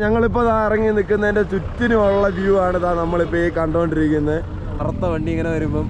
ഞങ്ങളിപ്പോ ദാ ഇറങ്ങി നിൽക്കുന്നതിന്റെ ചുറ്റിനുമുള്ള വ്യൂ ആണ് ഇതാ നമ്മളിപ്പോ ഈ കണ്ടോണ്ടിരിക്കുന്നത് കറുത്ത വണ്ടി ഇങ്ങനെ വരുമ്പം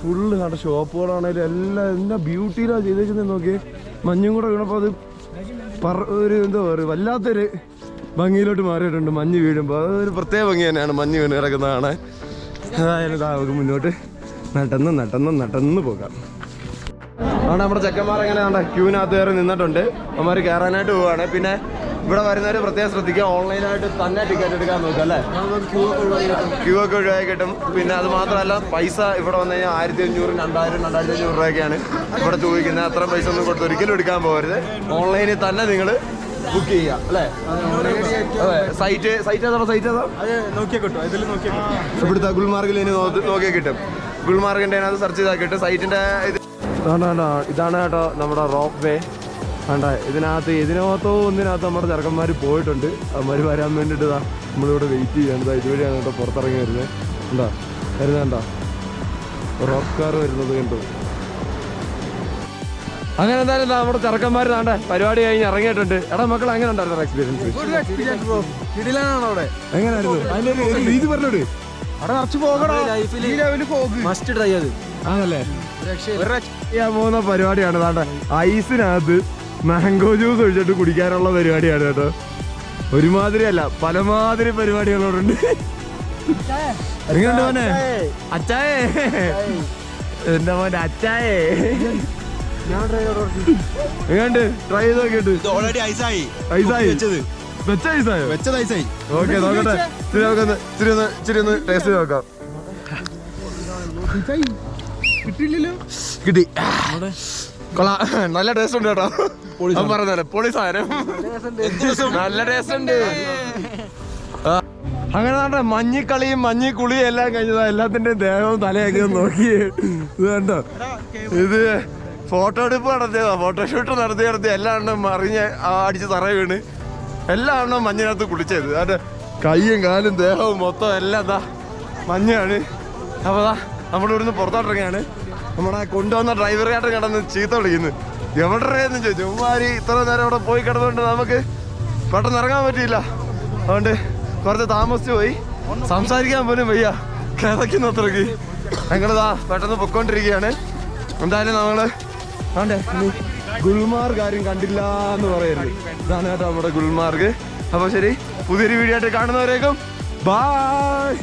ഫുള്ള് കണ്ട ഷോപ്പുകളാണേലും എല്ലാം എല്ലാ ബ്യൂട്ടിയിലാണ് ചെയ്തേക്കുന്നത് നോക്കി മഞ്ഞും കൂടെ വീണപ്പോൾ അത് പറ ഒരു എന്താ പറയുക വല്ലാത്തൊരു ഭംഗിയിലോട്ട് മാറിയിട്ടുണ്ട് മഞ്ഞ് വീഴുമ്പോൾ അതൊരു പ്രത്യേക ഭംഗി തന്നെയാണ് മഞ്ഞ് വീണ് കിടക്കുന്നതാണ് അതായാലും ഇതാ നമുക്ക് മുന്നോട്ട് നടന്ന് നടന്ന് നടന്ന് പോകാം. ആണ് നമ്മുടെ ചെക്കന്മാർ എങ്ങനെ കണ്ട ക്യൂവിനകത്ത് കയറി നിന്നിട്ടുണ്ട്. അവന്മാർ കയറാനായിട്ട് പോവുകയാണ് പിന്നെ ഇവിടെ വരുന്നവർ പ്രത്യേകം ശ്രദ്ധിക്കുക. ഓൺലൈനായിട്ട് തന്നെ ടിക്കറ്റ് എടുക്കാൻ നോക്കുക അല്ലേ? ക്യൂ ഒക്കെ ഒഴിവായി കിട്ടും. പിന്നെ അത് മാത്രമല്ല പൈസ ഇവിടെ വന്നു കഴിഞ്ഞാൽ ആയിരത്തി അഞ്ഞൂറ് രണ്ടായിരം രണ്ടായിരത്തി അഞ്ഞൂറ് രൂപയൊക്കെയാണ് ഇവിടെ ചോദിക്കുന്നത്. അത്ര പൈസ ഒന്നും കൊടുത്ത് ഒരിക്കലും എടുക്കാൻ പോകരുത്. ഓൺലൈനിൽ തന്നെ നിങ്ങൾ ബുക്ക് ചെയ്യുക അല്ലേ? അതെ സൈറ്റ് സൈറ്റ് ഏതാ? സൈറ്റ് ഏതാ? നോക്കിയാൽ കിട്ടും. ഇതിൽ നോക്കിയാൽ കിട്ടും. ഇവിടുത്തെ ഗുൽമാർഗിൽ ഇനി നോക്കിയാൽ കിട്ടും. ഗുൾമാർഗിന്റെ അതിനകത്ത് സെർച്ച് ചെയ്താൽ കിട്ടും. സൈറ്റിന്റെ ഇത് ഇതാണ് ഇതാണ് കേട്ടോ നമ്മുടെ റോപ്പ് വേ. വേണ്ട ഇതിനകത്ത് ഇതിനകത്തോ ഒന്നിനകത്ത് നമ്മുടെ ചെറുക്കന്മാർ പോയിട്ടുണ്ട്. അവന്മാർ വരാൻ വേണ്ടിയിട്ട് ഇതാ നമ്മളിവിടെ വെയിറ്റ് ചെയ്യാണ്. ഇതാ ഇതുവഴിയാണ് കേട്ടോ പുറത്തിറങ്ങി വരുന്നത് എന്താ വരുന്നത് കണ്ടോ? കാർ വരുന്നത് കണ്ടു. അങ്ങനെ എന്തായാലും നമ്മുടെ ചെറുക്കന്മാർ താണ്ട പരിപാടി കഴിഞ്ഞ് ഇറങ്ങിയിട്ടുണ്ട്. എടാ മക്കൾ അങ്ങനെ ഉണ്ടായിരുന്നു എക്സ്പീരിയൻസ് കിടിലാണോ അവിടെ. എങ്ങനെയായിരുന്നു? അതിന്റെ ഒരു- ഒരു രീതി പറഞ്ഞോട്. അവിടെ നിറച്ച് പോകണം. ഈ ലെവലിൽ പോകും മസ്റ്റ് ട്രൈ അത്. ആണല്ലേ? പോകുന്ന പരിപാടിയാണ് താണ്ട ഐസിനകത്ത് മാംഗോ ജ്യൂസ് ഒഴിച്ചിട്ട് കുടിക്കാനുള്ള പരിപാടിയാണ് കേട്ടോ. ഒരുമാതിരി അല്ല പലമാതിരി പരിപാടികളോടുണ്ട് എങ്ങനെയുണ്ട് മോനെ? അച്ചായേ. എന്റെ മോനെ അച്ചായേ? എങ്ങനെയുണ്ട് ട്രൈ ചെയ്ത് നോക്കിയിട്ട് ഓൾറെഡി ഐസായി ഐസായി വെച്ച ഐസായോ വെച്ചത് ഐസായി ഓക്കെ നോക്കട്ടെ. ഇച്ചിരി നോക്കൊന്ന് ഇച്ചിരി ഒന്ന് ഇച്ചിരി ഒന്ന് ടേസ്റ്റ് നോക്കാം. കിട്ടിയില്ലല്ലോ. കിട്ടി. കൊള്ളാം. നല്ല ടേസ്റ്റ് ഉണ്ട് കേട്ടോ. പറഞ്ഞല്ലേ പൊളി സാധനം. നല്ല ടേസ്റ്റ് ഉണ്ട്. അങ്ങനെ നാട്ടെ മഞ്ഞിക്കളിയും മഞ്ഞി കുളിയും എല്ലാം കഴിഞ്ഞതാ എല്ലാത്തിന്റെയും ദേഹവും തലയൊക്കെ നോക്കി. ഇത് കണ്ടോ? ഇത് ഫോട്ടോ എടുപ്പ് നടത്തിയതാ. ഫോട്ടോഷൂട്ട് നടത്തി നടത്തി എല്ലാ എണ്ണം മറിഞ്ഞ് അടിച്ച് തറ വീണ്. എല്ലാ എണ്ണം മഞ്ഞിനകത്ത് കുളിച്ചത്. അതിന്റെ കൈയും കാലും ദേഹവും മൊത്തം എല്ലാം എന്താ മഞ്ഞാണ്. അപ്പൊ ദാ നമ്മളിവിടുന്ന് പുറത്തോട്ടിറങ്ങിയാണ് നമ്മുടെ കൊണ്ടുവന്ന ഡ്രൈവറായിട്ട് കിടന്ന് ചീത്ത വിളിക്കുന്നു. എവിടെയെന്ന് ചോദിച്ചു ഉമ്മാരി ഇത്ര നേരം അവിടെ പോയി കിടന്നുകൊണ്ട് നമുക്ക് പെട്ടെന്ന് ഇറങ്ങാൻ പറ്റിയില്ല. അതുകൊണ്ട് കുറച്ച് താമസിച്ചു പോയി. സംസാരിക്കാൻ പോലും വയ്യ. കിതയ്ക്കുന്ന അത്രയ്ക്ക്. ഞങ്ങളിതാ പെട്ടെന്ന് പൊക്കോണ്ടിരിക്കുകയാണ് എന്തായാലും നമ്മൾ ആണ്ടേ ഗുൽമാർഗ് ആരും കണ്ടില്ല എന്ന് പറയരുത്. ഇതാണ് കേട്ടോ നമ്മുടെ ഗുൽമാർഗ്. അപ്പൊ ശരി പുതിയൊരു വീഡിയോ ആയിട്ട് കാണുന്നവരേക്കും. ബായ്